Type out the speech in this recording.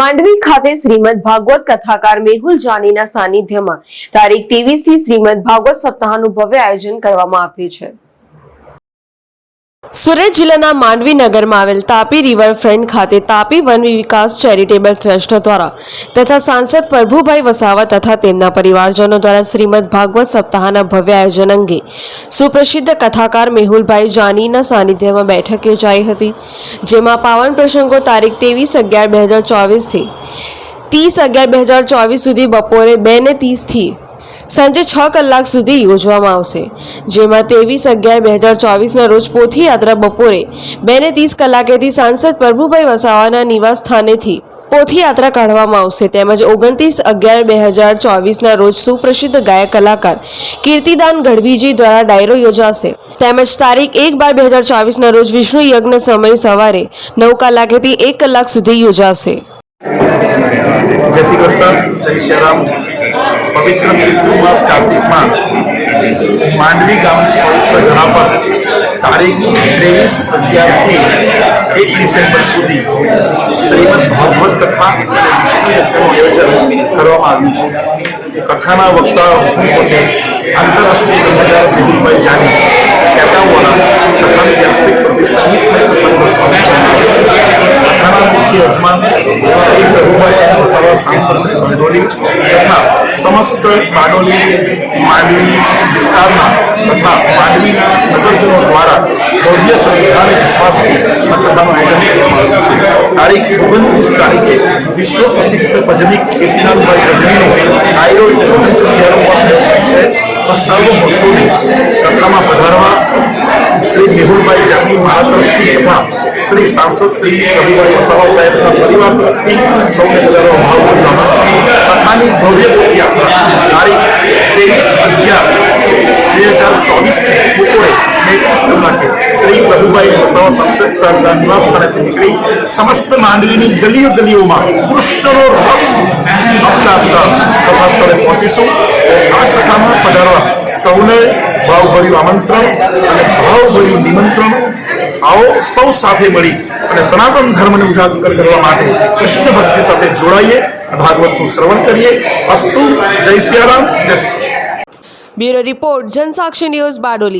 માંડવી ખાતે શ્રીમદ ભાગવત કથાકાર મેહુલ જાનીના સાનિધ્યમાં તારીખ ત્રેવીસથી શ્રીમદ ભાગવત સપ્તાહનું ભવ્ય આયોજન કરવામાં આવ્યું છે. સુરત જિલ્લાના માંડવી નગરમાં આવેલ તાપી રિવરફ્રન્ટ ખાતે તાપી વન વિકાસ ચેરિટેબલ ટ્રસ્ટ દ્વારા તથા સાંસદ પ્રભુભાઈ વસાવા તથા તેમના પરિવારજનો દ્વારા શ્રીમદ ભાગવત સપ્તાહના ભવ્ય આયોજન અંગે સુપ્રસિદ્ધ કથાકાર મેહુલભાઈ જાનીના સાનિધ્યમાં બેઠક યોજાઈ હતી, જેમાં પાવન પ્રસંગો તારીખ ત્રેવીસ અગિયાર બે હજાર ચોવીસથી ત્રીસ અગિયાર બે હજાર ચોવીસ સુધી બપોરે બે ને ત્રીસથી સાંજે છ કલાક સુધી યોજવામાં આવશે, જેમાં ત્રેવીસ અગિયાર બે હજાર ચોવીસના રોજ પોથી યાત્રા બપોરે બે ને ત્રીસ કલાકેથી સાંસદ પ્રભુભાઈ વસાવાના નિવાસ સ્થાનેથી પોથી યાત્રા કાઢવામાં આવશે. તેમજ ઓગણત્રીસ અગિયાર બે હજાર ચોવીસના રોજ સુપ્રસિદ્ધ ગાયક કલાકાર કીર્તિદાન ગઢવીજી દ્વારા ડાયરો યોજાશે. તેમજ તારીખ એક બાર બે હજાર ચોવીસના રોજ વિષ્ણુ યજ્ઞ સમય સવારે નવ કલાકેથી એક કલાક સુધી યોજાશે. જય શ્રી કૃષ્ણ. જય શ્રી રામ. પવિત્ર પિતૃ માસ કાર્તિકમાં માંડવી ગામની પવિત્ર ધરા પર તારીખ ત્રેવીસ અગિયારથી એક ડિસેમ્બર સુધી શ્રીમદ ભાગવત કથા અને વિષ્ણુ આયોજન કરવામાં આવ્યું છે. કથાના વક્તા પોતે આંતરરાષ્ટ્રીય કથાકાર મેહુલભાઈ જાની કેટાવાળા પ્રભુભાઈ વસાવા સાંસદ શ્રી બારડોલી તથા સમસ્ત બારડોલી માંડવી વિસ્તારના તથા માંડવીના નગરજનો દ્વારા ભવ્ય અને વિશ્વાસથી આ આયોજન કરવામાં આવ્યું છે તારીખ ઓગણત્રીસ તારીખે વિશ્વ પ્રસિદ્ધ ભજનિક કીર્તિલાલભાઈ ગઢવીનો આયુર્વેદ ભજન આયોજન છે તો સર્વ ભક્તોને કથામાં પધારવા શ્રી મેહુલભાઈ જાની મહારાજ તથા શ્રી સાંસદ શ્રી રવિભાઈ વસાવા સાહેબના પરિવાર તરફથી સૌને વધારો ભાવ કરવામાં કથાની ભવ્ય યાત્રા તારીખ ત્રેવીસ અગિયાર બે હજાર ચોવીસથી બપોરે બેત્રીસ કલાકે શ્રી પ્રભુભાઈ વસાવા સંસદ સરદાર નિવાસ સ્થાનેથી નીકળી સમસ્ત માંડવીની ગલીઓ ગલીઓમાં કૃષ્ણનો રસ આપતા આપતા કથા સ્થળે પહોંચીશું. આ કથામાં પધારવા સૌને ભાવભર્યું આમંત્રણ અને ભાવભર્યું નિમંત્રણ. આવો સૌ સાથે મળી અને સનાતન ધર્મને ઉજાગર કરવા માટે કૃષ્ણ ભક્તિ સાથે જોડાઈએ ભાગવતનું શ્રવણ કરીએ. અસ્તુ, જય સિયારામ, જય bureau report, Jansakshi news Bardoli.